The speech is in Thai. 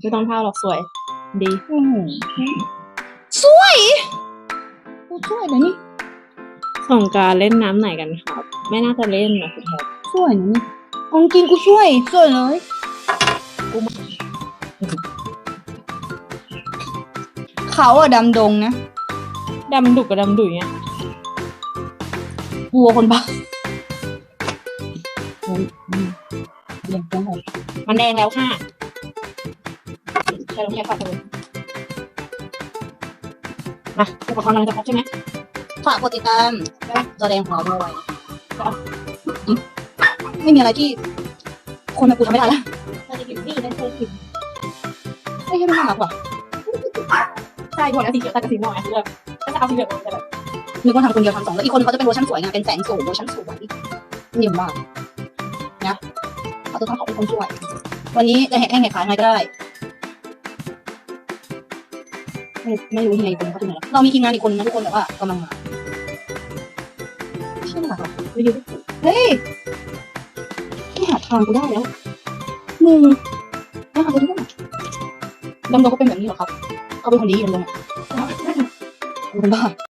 ไม่ต้องเท่าหรอกสวย ดีโอ้โหสวยโอ้สวยนะนี่สงกรารเล่นน้ำไหนกันครับ ไม่น่าจะเล่นนะคุณแพทสวยนะนี่เอาจริงกูช่วยสวยเลยเขาอะดำดงนะดำดุกกับดำดุยเนี่ยวัวคนบ้าเฮ้ยอืมเลี้ยงเพื่อนเลยมันแดงแล้วค่ะ ใช้ลงแค่ฝากเลยมาอุปกรณ์กำลังจะครบใช่ไหมฝากกดติดตามแสดงของเราด้วยอืมไม่มีอะไรที่ คนแบบกูทำไม่ได้ละเราจะกินพี่ได้เคยกินไอ้เหี้ยมันน่ารักว่ะใช่หมดแล้วสีเขียวตัดกับสีม่วงไงเลือกก็จะเอาสีเหลืองแต่แบบนึกว่าทำคนเดียวทำสองแล้วอีกคนเขาจะเป็นเวอร์ชันสวยไงเป็นแสงสูงเวอร์ชันสวยเยี่ยมมากนะเขาจะต้องขอบเป็นคนช่วย วันนี้จะแหกแห้งแหกขายไงก็ได้ ไม่ไม่รู้ยังไงคนเขาถึงไหนแล้วเรามีทีมงานอีกคนนะทุกคนแต่ว่ากำลังมาใช่ไหมล่ะไม่ยืดเฮ้ยที่หาทางกูได้แล้วมึงน่าทำกูด้วยดำดงก็เป็นแบบนี้เหรอครับเขาเป็นคนดีดำดงอะเขาเป็นบ้า